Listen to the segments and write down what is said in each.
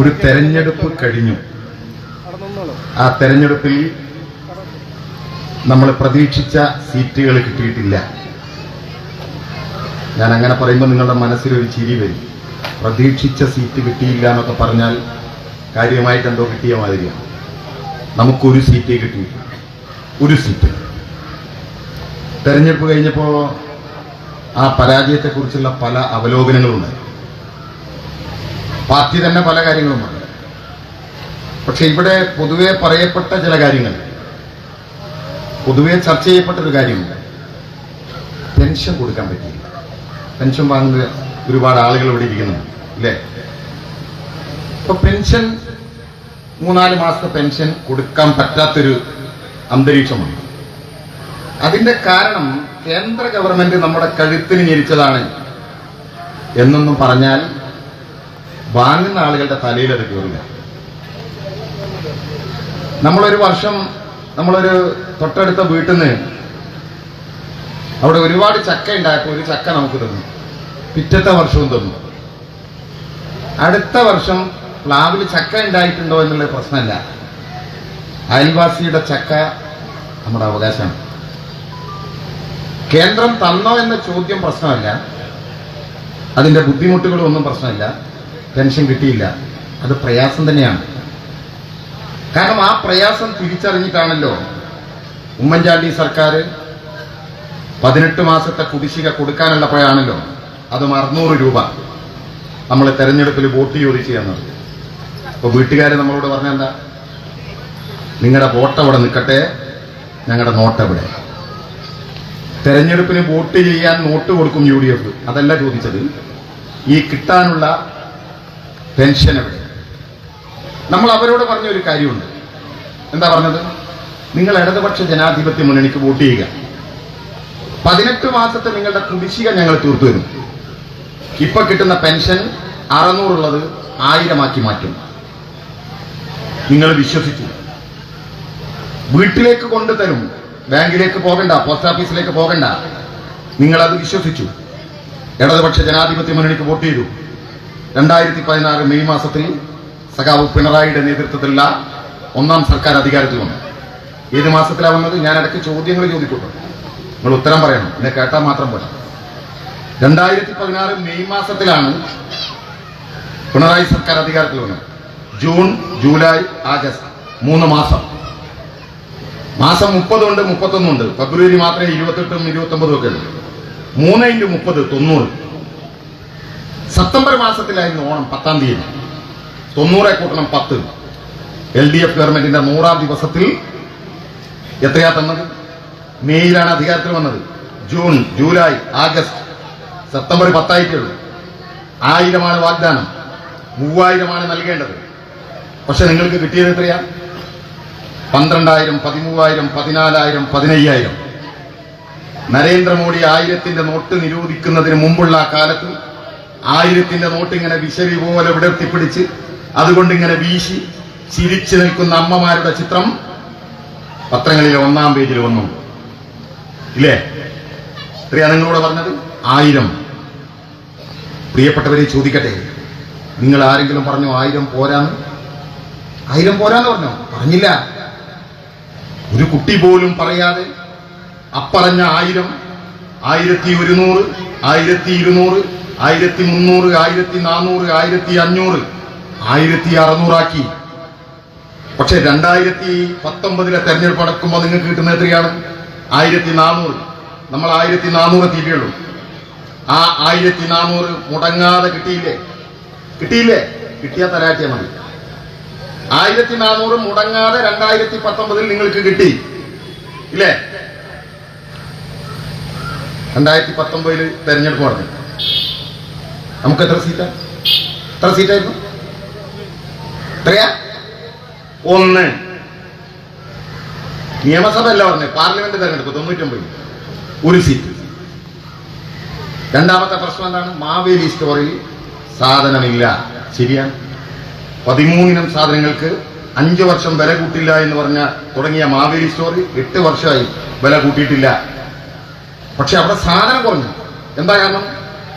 ഒരു തെരഞ്ഞെടുപ്പ് കഴിഞ്ഞു. ആ തെരഞ്ഞെടുപ്പിൽ നമ്മൾ പ്രതീക്ഷിച്ച സീറ്റുകൾ കിട്ടിയിട്ടില്ല. ഞാൻ അങ്ങനെ പറയുമ്പോൾ നിങ്ങളുടെ മനസ്സിലൊരു ചിരി വരും. പ്രതീക്ഷിച്ച സീറ്റ് കിട്ടിയില്ല എന്നൊക്കെ പറഞ്ഞാൽ കാര്യമായിട്ട് എന്തോ കിട്ടിയ മാതിരിയാണ്. നമുക്കൊരു സീറ്റേ കിട്ടിയിട്ടില്ല ഒരു സീറ്റ്. തെരഞ്ഞെടുപ്പ് കഴിഞ്ഞപ്പോൾ ആ പരാജയത്തെക്കുറിച്ചുള്ള പല അവലോകനങ്ങളുണ്ടായി. പാർട്ടി തന്നെ പല കാര്യങ്ങളും പറഞ്ഞു. പക്ഷെ ഇവിടെ പൊതുവെ പറയപ്പെട്ട ചില കാര്യങ്ങൾ പൊതുവെ ചർച്ച ചെയ്യപ്പെട്ട ഒരു കാര്യമുണ്ട്. പെൻഷൻ കൊടുക്കാൻ പറ്റിയില്ല. പെൻഷൻ വാങ്ങുന്ന ഒരുപാട് ആളുകൾ ഇവിടെ ഇരിക്കുന്നുണ്ട് അല്ലേ? ഇപ്പൊ പെൻഷൻ മൂന്നാൽ മാസത്തെ പെൻഷൻ കൊടുക്കാൻ പറ്റാത്തൊരു അന്തരീക്ഷമുണ്ട്. അതിന്റെ കാരണം കേന്ദ്ര ഗവൺമെന്റ് നമ്മുടെ കഴുത്തിന് ഞെരിച്ചതാണ് എന്നൊന്നും പറഞ്ഞാൽ വാങ്ങുന്ന ആളുകളുടെ തലയിൽ അത് കയറില്ല. നമ്മളൊരു വർഷം നമ്മളൊരു തൊട്ടടുത്ത വീട്ടിൽ നിന്ന് അവിടെ ഒരുപാട് ചക്ക ഉണ്ടായപ്പോൾ ഒരു ചക്ക നമുക്ക് തന്നു. പിറ്റത്തെ വർഷവും തന്നു. അടുത്ത വർഷം പ്ലാവിൽ ചക്ക ഉണ്ടായിട്ടുണ്ടോ എന്നുള്ള പ്രശ്നമല്ല. അയൽവാസിയുടെ ചക്ക നമ്മുടെ അവകാശമാണ്. കേന്ദ്രം തന്നോ എന്ന ചോദ്യം പ്രശ്നമല്ല. അതിന്റെ ബുദ്ധിമുട്ടുകളൊന്നും പ്രശ്നമില്ല. പെൻഷൻ കിട്ടിയില്ല. അത് പ്രയാസം തന്നെയാണ്. കാരണം ആ പ്രയാസം തിരിച്ചറിഞ്ഞിട്ടാണല്ലോ ഉമ്മൻചാണ്ടി സർക്കാർ പതിനെട്ട് മാസത്തെ കുടിശ്ശിക കൊടുക്കാനുള്ളപ്പോഴാണല്ലോ അത് അറുന്നൂറ് രൂപ നമ്മൾ തെരഞ്ഞെടുപ്പിൽ വോട്ട് ചോദിച്ചു തന്നത്. അപ്പൊ വീട്ടുകാർ നമ്മളോട് പറഞ്ഞ എന്താ? നിങ്ങളുടെ വോട്ട് അവിടെ നിൽക്കട്ടെ ഞങ്ങളുടെ നോട്ട് അവിടെ. തെരഞ്ഞെടുപ്പിന് വോട്ട് ചെയ്യാൻ നോട്ട് കൊടുക്കും യു ഡി എഫ്. അതല്ല ചോദിച്ചത്. ഈ കിട്ടാനുള്ള പെൻഷൻ എവിടെ? നമ്മൾ അവരോട് പറഞ്ഞ ഒരു കാര്യമുണ്ട്. എന്താ പറഞ്ഞത്? നിങ്ങൾ ഇടതുപക്ഷ ജനാധിപത്യ മുന്നണിക്ക് വോട്ട് ചെയ്യുക. പതിനെട്ട് മാസത്തെ നിങ്ങളുടെ കുടിശ്ശിക ഞങ്ങൾ തീർത്തു തരും. ഇപ്പൊ കിട്ടുന്ന പെൻഷൻ അറുന്നൂറുള്ളത് ആയിരമാക്കി മാറ്റും. നിങ്ങൾ വിശ്വസിച്ചു. വീട്ടിലേക്ക് കൊണ്ടുതരും. ബാങ്കിലേക്ക് പോകണ്ട പോസ്റ്റ് ഓഫീസിലേക്ക് പോകണ്ട. നിങ്ങൾ അത് വിശ്വസിച്ചു. ഇടതുപക്ഷ ജനാധിപത്യ മുന്നണിക്ക് വോട്ട് ചെയ്തു. രണ്ടായിരത്തി പതിനാറ് മെയ് മാസത്തിൽ സഖാവ് പിണറായിയുടെ നേതൃത്വത്തിലുള്ള ഒന്നാം സർക്കാർ അധികാരത്തിൽ വന്നു ഏത് മാസത്തിലാണ് വന്നത് ഞാൻ ഇടയ്ക്ക് ചോദ്യങ്ങൾ ചോദിക്കുന്നു നിങ്ങൾ ഉത്തരം പറയണം. എന്നെ കേട്ടാൽ മാത്രം പോരാ. രണ്ടായിരത്തി പതിനാറ് മെയ് മാസത്തിലാണ് പിണറായി സർക്കാർ അധികാരത്തിൽ വന്നത് ജൂൺ ജൂലൈ ആഗസ്റ്റ് മൂന്ന് മാസം. മാസം മുപ്പതുണ്ട് മുപ്പത്തൊന്നുണ്ട്. ഫെബ്രുവരി മാത്രമേ ഇരുപത്തെട്ടും ഇരുപത്തൊമ്പതും ഒക്കെ ഉള്ളൂ. മൂന്ന് ഇന്റു മുപ്പത് തൊണ്ണൂറ്. സെപ്റ്റംബർ മാസത്തിലായിരുന്നു ഓണം പത്താം തീയതി. തൊണ്ണൂറെ കൂട്ടണം പത്ത്. എൽ ഡി എഫ് ഗവൺമെന്റിന്റെ നൂറാം ദിവസത്തിൽ എത്രയാ തന്നത്? മെയ്യിലാണ് അധികാരത്തിൽ വന്നത്. ജൂൺ ജൂലൈ ആഗസ്റ്റ് സെപ്റ്റംബർ പത്തായിട്ടുള്ളൂ ആയിരമാണ് വാഗ്ദാനം. മൂവായിരമാണ് നൽകേണ്ടത്. പക്ഷെ നിങ്ങൾക്ക് കിട്ടിയത് എത്രയാ? പന്ത്രണ്ടായിരം പതിമൂവായിരം പതിനാലായിരം പതിനയ്യായിരം. നരേന്ദ്രമോദി ആയിരത്തിന്റെ നോട്ട് നിരോധിക്കുന്നതിന് മുമ്പുള്ള കാലത്ത് ആയിരത്തിന്റെ നോട്ട് ഇങ്ങനെ വിശരി പോലെ വിടർത്തിപ്പിടിച്ച് അതുകൊണ്ട് ഇങ്ങനെ വീശി ചിരിച്ചു നിൽക്കുന്ന അമ്മമാരുടെ ചിത്രം പത്രങ്ങളിലെ ഒന്നാം പേജിൽ വന്നു. ഇല്ലേ? ഇത്രയാണ് നിങ്ങളോട് പറഞ്ഞത്? ആയിരം. പ്രിയപ്പെട്ടവരെ ചോദിക്കട്ടെ നിങ്ങൾ ആരെങ്കിലും പറഞ്ഞു ആയിരം പോരാന്ന്? ആയിരം പോരാന്ന് പറഞ്ഞു? പറഞ്ഞില്ല. ഒരു കുട്ടി പോലും പറയാതെ അപ്പറഞ്ഞ ആയിരം ആയിരത്തി ഒരുന്നൂറ് ആയിരത്തി ഇരുന്നൂറ് ആയിരത്തി മുന്നൂറ് ആയിരത്തി നാനൂറ് ആയിരത്തി അഞ്ഞൂറ് ആയിരത്തി അറുന്നൂറാക്കി പക്ഷെ രണ്ടായിരത്തി പത്തൊമ്പതിലെ തെരഞ്ഞെടുപ്പ് നടക്കുമ്പോൾ നിങ്ങൾക്ക് കിട്ടുന്ന എത്രയാണ്? ആയിരത്തി നാനൂറ് നമ്മൾ ആയിരത്തി നാനൂറ് എത്തിയിട്ടുള്ളൂ ആ ആയിരത്തി നാനൂറ് മുടങ്ങാതെ കിട്ടിയില്ലേ? കിട്ടിയില്ലേ? കിട്ടിയാൽ തലാറ്റിയ മതി. ആയിരത്തി നാനൂറ് മുടങ്ങാതെ രണ്ടായിരത്തി പത്തൊമ്പതിൽ നിങ്ങൾക്ക് കിട്ടി. ഇല്ലേ? രണ്ടായിരത്തി പത്തൊമ്പതിൽ തെരഞ്ഞെടുപ്പ് നടന്നു. നമുക്ക് എത്ര സീറ്റാ എത്ര സീറ്റായിരുന്നു എത്രയാ? ഒന്ന്. നിയമസഭ അല്ല പറഞ്ഞത് പാർലമെന്റ് തെരഞ്ഞെടുപ്പ് തൊണ്ണൂറ്റൊമ്പത്. ഒരു സീറ്റ് രണ്ടാമത്തെ പ്രശ്നം എന്താണ്? മാവേലി സ്റ്റോറിൽ സാധനമില്ല. ശരിയാണ്. പതിമൂന്നിനം സാധനങ്ങൾക്ക് അഞ്ചു വർഷം വില കൂട്ടില്ല എന്ന് പറഞ്ഞ തുടങ്ങിയ മാവേലി സ്റ്റോറിൽ എട്ട് വർഷമായി വില കൂട്ടിയിട്ടില്ല. പക്ഷെ അവിടെ സാധനം കുറഞ്ഞു. എന്താ കാരണം?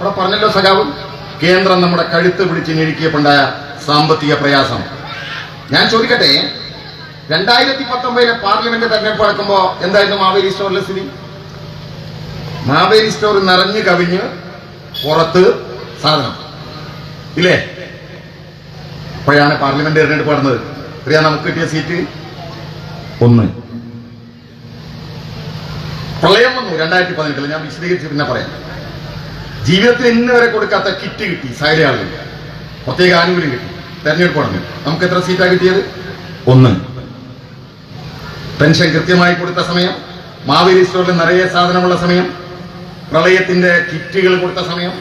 അവിടെ പറഞ്ഞല്ലോ സഖാവ്. കേന്ദ്രം നമ്മുടെ കഴുത്ത് പിടിച്ച് ഞെരുക്കിയപ്പോണ്ടായ സാമ്പത്തിക പ്രയാസം. ഞാൻ ചോദിക്കട്ടെ രണ്ടായിരത്തി പത്തൊമ്പതിലെ പാർലമെന്റ് തെരഞ്ഞെടുപ്പ് നടക്കുമ്പോ എന്തായിരുന്നു മാവേലി സ്റ്റോറിലെ സ്ഥിതി? മാവേലി സ്റ്റോർ നിറഞ്ഞു കവിഞ്ഞ് പുറത്ത് സാധനം. ഇല്ലേ? അപ്പോഴാണ് പാർലമെന്റ് തെരഞ്ഞെടുപ്പ് നടന്നത്. അറിയാം നമുക്ക് കിട്ടിയ സീറ്റ് ഒന്ന്. പ്രളയം വന്നു രണ്ടായിരത്തി പതിനെട്ടിൽ ഞാൻ വിശദീകരിച്ച് പിന്നെ പറയാം. ജീവിതത്തിൽ ഇന്ന് വരെ കൊടുക്കാത്ത കിറ്റ് കിട്ടി ആളുകൾ പ്രത്യേക ആനുകൂല്യം കിട്ടി. തെരഞ്ഞെടുപ്പ് നമുക്ക് എത്ര സീറ്റാ കിട്ടിയത്? ഒന്ന്. പെൻഷൻ കൃത്യമായി കൊടുത്ത സമയം മാവേലി സ്റ്റോറിൽ നിറയെ സാധനമുള്ള സമയം പ്രളയത്തിന്റെ കിറ്റുകൾ കൊടുത്ത സമയം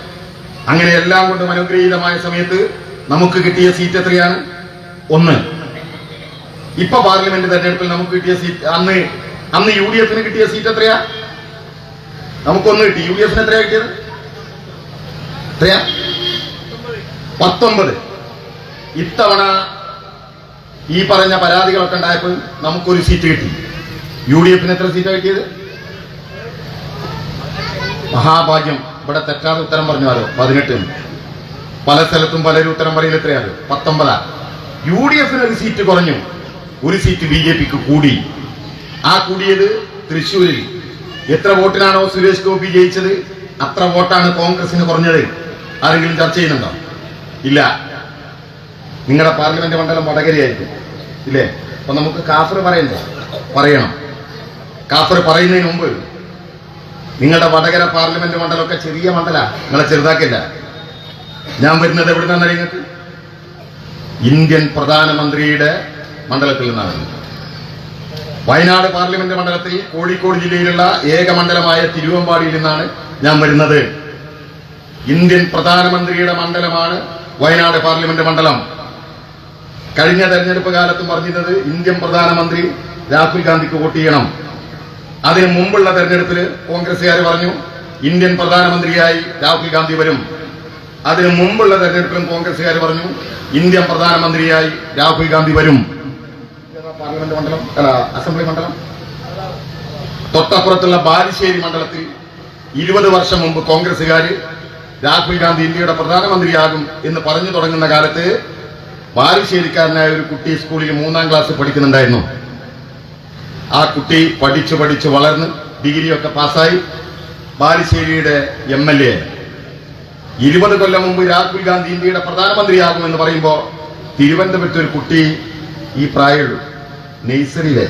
അങ്ങനെ എല്ലാം കൊണ്ടും അനുഗ്രഹീതമായ സമയത്ത് നമുക്ക് കിട്ടിയ സീറ്റ് എത്രയാണ്? ഒന്ന്. ഇപ്പൊ പാർലമെന്റ് തെരഞ്ഞെടുപ്പിൽ നമുക്ക് കിട്ടിയ സീറ്റ് അന്ന് അന്ന് യു ഡി എഫിന് കിട്ടിയ സീറ്റ് എത്രയാ? നമുക്കൊന്ന് കിട്ടി. യു ഡി എഫിന് എത്രയാ കിട്ടിയത്? എത്രയാ? പത്തൊമ്പത്. ഇത്തവണ ഈ പറഞ്ഞ പരാതികളൊക്കെ ഉണ്ടായപ്പോൾ നമുക്കൊരു സീറ്റ് കിട്ടി. യു ഡി എഫിന് എത്ര സീറ്റാ കിട്ടിയത്? മഹാഭാഗ്യം. ഇവിടെ തെറ്റാതെ ഉത്തരം പറഞ്ഞാലോ പതിനെട്ട്. പല സ്ഥലത്തും പലരും ഉത്തരം പറയുന്നത് എത്രയാണ്? പത്തൊമ്പതാ. യു ഡി എഫിന് ഒരു സീറ്റ് കുറഞ്ഞു. ഒരു സീറ്റ് ബി ജെ പിക്ക് കൂടി. ആ കൂടിയത് തൃശ്ശൂരിൽ. എത്ര വോട്ടിനാണോ സുരേഷ് ഗോപി ജയിച്ചത്? അത്ര വോട്ടാണ് കോൺഗ്രസിന് കുറഞ്ഞത്. ആരെങ്കിലും ചർച്ച ചെയ്യുന്നുണ്ടോ? ഇല്ല. നിങ്ങളുടെ പാർലമെന്റ് മണ്ഡലം വടകരയായിരിക്കും. ഇല്ലേ? അപ്പൊ നമുക്ക് കാഫർ പറയണ്ടേ പറയണം. കാഫർ പറയുന്നതിന് മുമ്പ് നിങ്ങളുടെ വടകര പാർലമെന്റ് മണ്ഡലമൊക്കെ ചെറിയ മണ്ഡല. നിങ്ങളെ ചെറുതാക്കില്ല ഞാൻ വരുന്നത് എവിടെ നിന്നാണ് നിങ്ങൾക്ക്? ഇന്ത്യൻ പ്രധാനമന്ത്രിയുടെ മണ്ഡലത്തിൽ നിന്നാണ്. വയനാട് പാർലമെന്റ് മണ്ഡലത്തിൽ കോഴിക്കോട് ജില്ലയിലുള്ള ഏക മണ്ഡലമായ തിരുവമ്പാടിയിൽ നിന്നാണ് ഞാൻ വരുന്നത്. ഇന്ത്യൻ പ്രധാനമന്ത്രിയുടെ മണ്ഡലമാണ് വയനാട് പാർലമെന്റ് മണ്ഡലം. കഴിഞ്ഞ തെരഞ്ഞെടുപ്പ് കാലത്തും പറഞ്ഞിരുന്നത് ഇന്ത്യൻ പ്രധാനമന്ത്രി രാഹുൽ ഗാന്ധിക്ക് വോട്ട് ചെയ്യണം. അതിന് മുമ്പുള്ള തെരഞ്ഞെടുപ്പിൽ കോൺഗ്രസുകാർ പറഞ്ഞു ഇന്ത്യൻ പ്രധാനമന്ത്രിയായി രാഹുൽ ഗാന്ധി വരും. അതിന് മുമ്പുള്ള തെരഞ്ഞെടുപ്പിലും കോൺഗ്രസുകാർ പറഞ്ഞു ഇന്ത്യൻ പ്രധാനമന്ത്രിയായി രാഹുൽ ഗാന്ധി വരും. പാർലമെന്റ് മണ്ഡലം അസംബ്ലി മണ്ഡലം. തൊട്ടപ്പുറത്തുള്ള ബാലുശ്ശേരി മണ്ഡലത്തിൽ ഇരുപത് വർഷം മുമ്പ് കോൺഗ്രസുകാർ രാഹുൽ ഗാന്ധി ഇന്ത്യയുടെ പ്രധാനമന്ത്രിയാകും എന്ന് പറഞ്ഞു തുടങ്ങുന്ന കാലത്ത് ബാലുശ്ശേരിക്കാരനായ ഒരു കുട്ടി സ്കൂളിൽ മൂന്നാം ക്ലാസ് പഠിക്കുന്നുണ്ടായിരുന്നു. ആ കുട്ടി പഠിച്ചു പഠിച്ച് വളർന്ന് ഡിഗ്രിയൊക്കെ പാസ്സായി. ബാലുശ്ശേരിയുടെ എം എൽ എ. ഇരുപത് കൊല്ലം മുമ്പ് രാഹുൽ ഗാന്ധി ഇന്ത്യയുടെ പ്രധാനമന്ത്രിയാകുമെന്ന് പറയുമ്പോൾ തിരുവനന്തപുരത്ത് ഒരു കുട്ടി ഈ പ്രായമുള്ളൂ. നെയ്സറിയിലെ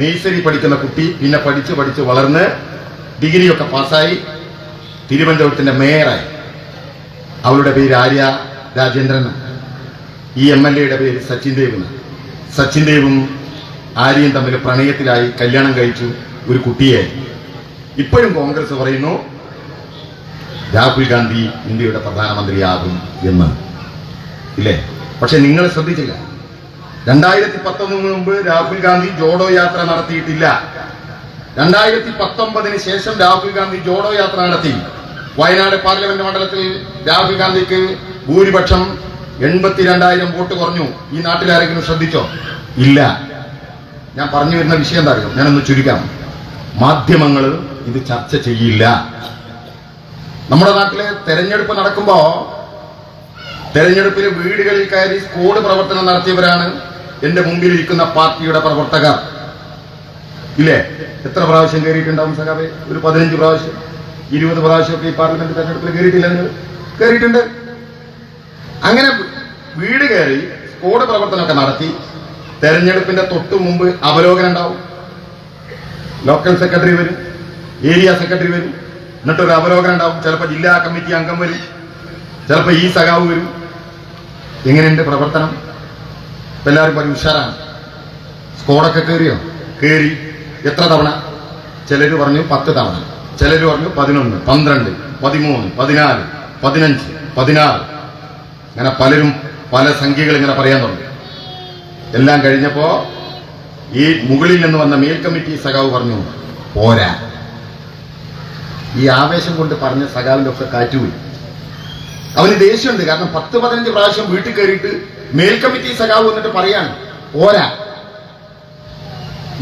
നെയ്സറി പഠിക്കുന്ന കുട്ടി പിന്നെ പഠിച്ച് പഠിച്ച് വളർന്ന് ഡിഗ്രിയൊക്കെ പാസ്സായി തിരുവനന്തപുരത്തിന്റെ മേയറായി. അവളുടെ പേര് ആര്യ രാജേന്ദ്രൻ ഈ എം എൽ എയുടെ പേര് സച്ചിൻ ദേവെന്ന് സച്ചിൻ ദേവും ആര്യയും തമ്മിൽ പ്രണയത്തിലായി കല്യാണം കഴിച്ചു ഒരു കുട്ടിയെ ഇപ്പോഴും കോൺഗ്രസ് പറയുന്നു രാഹുൽ ഗാന്ധി ഇന്ത്യയുടെ പ്രധാനമന്ത്രിയാകും എന്ന്. ഇല്ലേ? പക്ഷെ നിങ്ങൾ ശ്രദ്ധിച്ചില്ല. രണ്ടായിരത്തി പത്തൊന്നിന് മുമ്പ് രാഹുൽ ഗാന്ധി ജോഡോ യാത്ര നടത്തിയിട്ടില്ല. രണ്ടായിരത്തി പത്തൊമ്പതിന് ശേഷം രാഹുൽ ഗാന്ധി ജോഡോ യാത്ര നടത്തി. വയനാട് പാർലമെന്റ് മണ്ഡലത്തിൽ രാഹുൽ ഗാന്ധിക്ക് ഭൂരിപക്ഷം എൺപത്തിരണ്ടായിരം വോട്ട് കുറഞ്ഞു. ഈ നാട്ടിൽ ആരെങ്കിലും ശ്രദ്ധിച്ചോ? ഇല്ല. ഞാൻ പറഞ്ഞു വരുന്ന വിഷയം എന്താ അറിയോ ഞാനൊന്ന് ചുരുക്കാം. മാധ്യമങ്ങൾ ഇത് ചർച്ച ചെയ്യില്ല. നമ്മുടെ നാട്ടിലെ തെരഞ്ഞെടുപ്പ് നടക്കുമ്പോ തെരഞ്ഞെടുപ്പിൽ വീടുകളിൽ കയറി സ്കോഡ് പ്രവർത്തനം നടത്തിയവരാണ് എന്റെ മുമ്പിൽ ഇരിക്കുന്ന പാർട്ടിയുടെ പ്രവർത്തകർ. ഇല്ലേ? എത്ര പ്രാവശ്യം കയറിയിട്ടുണ്ടാവും സഖാബെ ഒരു പതിനഞ്ച് പ്രാവശ്യം. ഇരുപത് പ്രാവശ്യമൊക്കെ ഈ പാർലമെന്റ് തെരഞ്ഞെടുപ്പിൽ കയറിയിട്ടില്ല നിങ്ങൾ? കയറിയിട്ടുണ്ട് അങ്ങനെ വീട് കയറി സ്കോഡ് പ്രവർത്തനമൊക്കെ നടത്തി തെരഞ്ഞെടുപ്പിന്റെ തൊട്ടു മുമ്പ് അവലോകനം ഉണ്ടാവും. ലോക്കൽ സെക്രട്ടറി വരും ഏരിയ സെക്രട്ടറി വരും എന്നിട്ടൊരു അവലോകനം ഉണ്ടാവും. ചിലപ്പോൾ ജില്ലാ കമ്മിറ്റി അംഗം വരും ചിലപ്പോൾ ഈ സഖാവ് വരും. എങ്ങനെയുണ്ട് പ്രവർത്തനം? എല്ലാവരും പറയും ഉഷാറാണ്. സ്കോഡൊക്കെ കയറിയോ കയറി എത്ര തവണ? ചിലർ പറഞ്ഞു പത്ത് തവണ. ചിലർ പറഞ്ഞു പതിനൊന്ന് പന്ത്രണ്ട് പതിമൂന്ന് പതിനാല് പതിനഞ്ച് പതിനാറ്. അങ്ങനെ പലരും പല സംഖ്യകൾ ഇങ്ങനെ പറയാൻ തുടങ്ങി. എല്ലാം കഴിഞ്ഞപ്പോ ഈ മുകളിൽ നിന്ന് വന്ന മേൽ കമ്മിറ്റി സഖാവ് പറഞ്ഞു പോരാ. ഈ ആവേശം കൊണ്ട് പറഞ്ഞ സഖാവിന്റെ ഒക്കെ കാറ്റുപോയി. അവന് ദേഷ്യമുണ്ട്. കാരണം പത്ത് പതിനഞ്ച് പ്രാവശ്യം വീട്ടിൽ കയറിയിട്ട് മേൽ കമ്മിറ്റി സഖാവ് എന്നിട്ട് പറയാണ് പോരാ.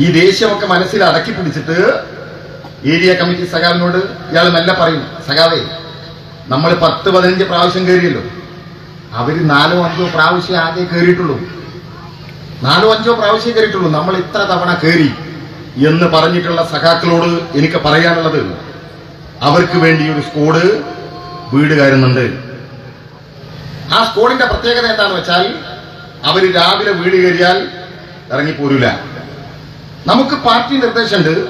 ഈ ദേഷ്യമൊക്കെ മനസ്സിൽ അടക്കി പിടിച്ചിട്ട് ഏരിയ കമ്മിറ്റി സഖാവിനോട് ഇയാൾ മെല്ലെ പറയും സഖാവേ നമ്മൾ പത്ത് പതിനഞ്ച് പ്രാവശ്യം കയറിയല്ലോ അവർ നാലോ അഞ്ചോ പ്രാവശ്യം ആകെ കയറിയിട്ടുള്ളൂ നാലോ അഞ്ചോ പ്രാവശ്യം കയറിയിട്ടുള്ളൂ നമ്മൾ ഇത്ര തവണ കയറി എന്ന് പറഞ്ഞിട്ടുള്ള സഖാക്കളോട് എനിക്ക് പറയാനുള്ളത് അവർക്ക് വേണ്ടി ഒരു സ്കോഡ് വീട് കയറുന്നുണ്ട് ആ സ്കോഡിന്റെ പ്രത്യേകത എന്താണെന്ന് വെച്ചാൽ അവർ രാവിലെ വീട് കയറിയാൽ ഇറങ്ങിപ്പോരൂല. നമുക്ക് പാർട്ടി നിർദ്ദേശമുണ്ട്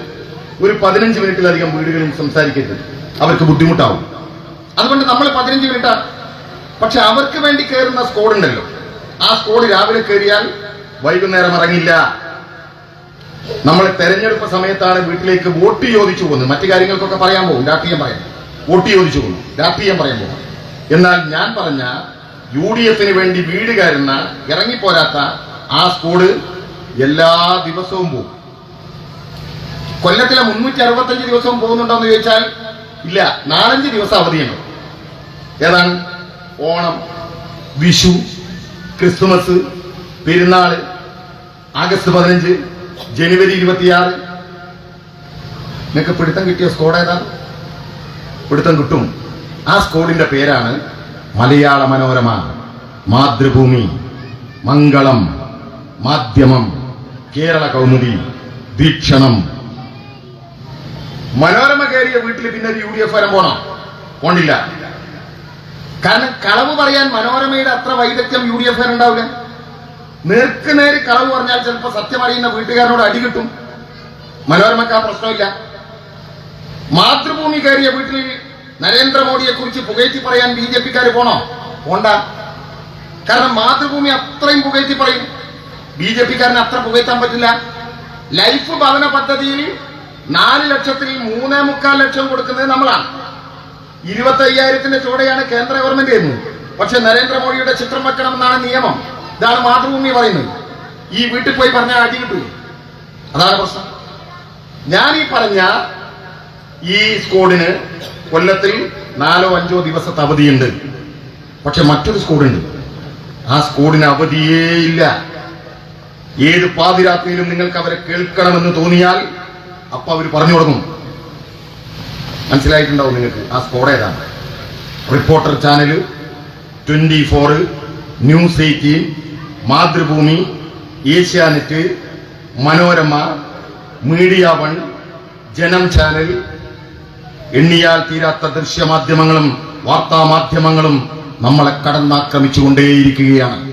ഒരു പതിനഞ്ച് മിനിറ്റിലധികം വീടുകളിൽ സംസാരിക്കരുത്. അവർക്ക് ബുദ്ധിമുട്ടാവും. അതുകൊണ്ട് നമ്മൾ പതിനഞ്ച് മിനിറ്റ്. പക്ഷെ അവർക്ക് വേണ്ടി കയറുന്ന സ്കോഡ് ഉണ്ടല്ലോ ആ സ്കോഡ് രാവിലെ കയറിയാൽ വൈകുന്നേരം ഇറങ്ങില്ല. നമ്മൾ തെരഞ്ഞെടുപ്പ് സമയത്താണ് വീട്ടിലേക്ക് വോട്ട് ചോദിച്ചു പോകുന്നത്. മറ്റു കാര്യങ്ങൾക്കൊക്കെ പറയാൻ പോകും. രാഷ്ട്രീയം പറയാം വോട്ട് ചോദിച്ചു പോകുന്നു. രാഷ്ട്രീയം പറയാൻ പോകും എന്നാൽ ഞാൻ പറഞ്ഞ യു ഡി എഫിന് വേണ്ടി വീട് കയറുന്ന ഇറങ്ങിപ്പോരാത്ത ആ സ്കൂൾ എല്ലാ ദിവസവും പോകും. കൊല്ലത്തിലെ മുന്നൂറ്റി അറുപത്തഞ്ച് ദിവസവും പോകുന്നുണ്ടോ എന്ന് ചോദിച്ചാൽ ഇല്ല നാലഞ്ച് ദിവസം അവധിയുണ്ട്. ഏതാണ്? ഓണം വിഷു ക്രിസ്തുമസ് പെരുന്നാൾ ആഗസ്റ്റ് പതിനഞ്ച് ജനുവരി ഇരുപത്തിയാറ്. നിങ്ങൾക്ക് പിടുത്തം കിട്ടിയ സ്കോഡ് ഏതാണ്? പിടുത്തം കിട്ടും. ആ സ്കോഡിന്റെ പേരാണ് മലയാള മനോരമ മാതൃഭൂമി മംഗളം മാധ്യമം കേരള കൗമുദി വീക്ഷണം. മനോരമ കയറിയ വീട്ടിൽ പിന്നെ ഒരു യു ഡി എഫ് വരം പോണോ? പോണ്ടില്ല കാരണം കളവ് പറയാൻ മനോരമയുടെ അത്ര വൈദഗ്ധ്യം യു ഡി എഫ് ഉണ്ടാവില്ല നേർക്ക് നേര് കളവ് പറഞ്ഞാൽ ചിലപ്പോൾ സത്യം അറിയുന്ന വീട്ടുകാരനോട് അടി കിട്ടും. മനോരമക്ക് ആ പ്രശ്നമില്ല. മാതൃഭൂമി കയറിയ വീട്ടിൽ നരേന്ദ്രമോദിയെ കുറിച്ച് പുകഴ്ത്തി പറയാൻ ബി ജെ പിക്കാർ പോണോ? പോണ്ട. കാരണം മാതൃഭൂമി അത്രയും പുകഴ്ത്തി പറയും. ബി ജെ പിക്കാരന് അത്ര പുകഴ്ത്താൻ പറ്റില്ല. ലൈഫ് ഭവന പദ്ധതിയിൽ നാല് ലക്ഷത്തിൽ മൂന്നേ മുക്കാൽ ലക്ഷം കൊടുക്കുന്നത് നമ്മളാണ്. ഇരുപത്തി അയ്യായിരത്തിന്റെ ചുവടെയാണ് കേന്ദ്ര ഗവൺമെന്റ് ചെയ്യുന്നത്. പക്ഷെ നരേന്ദ്രമോദിയുടെ ചിത്രം വെക്കണമെന്നാണ് നിയമം. ഇതാണ് മാതൃഭൂമി പറയുന്നത്. ഈ വീട്ടിൽ പോയി പറഞ്ഞാൽ അടി കിട്ടൂ അതാണ് പ്രശ്നം. ഞാൻ ഈ പറഞ്ഞ ഈ സ്കോഡിന് കൊല്ലത്തിൽ നാലോ അഞ്ചോ ദിവസത്തെ അവധിയുണ്ട്. പക്ഷെ മറ്റൊരു സ്കോഡുണ്ട്. ആ സ്കോഡിന് അവധിയേ ഇല്ല. ഏത് പാതിരാത്രിയിലും നിങ്ങൾക്ക് അവരെ കേൾക്കണമെന്ന് തോന്നിയാൽ അപ്പൊ അവർ പറഞ്ഞു തുടങ്ങും മനസ്സിലായിട്ടുണ്ടാവും നിങ്ങൾക്ക്. ആ സ്കോഡ് ഏതാണ്? Reporter channel twenty four news eighteen Mathrubhumi Asianet Manorama media one Janam channel എണ്ണിയാൽ തീരാത്ത ദൃശ്യമാധ്യമങ്ങളും വാർത്താമാധ്യമങ്ങളും നമ്മളെ കടന്നാക്രമിച്ചുകൊണ്ടേയിരിക്കുകയാണ്.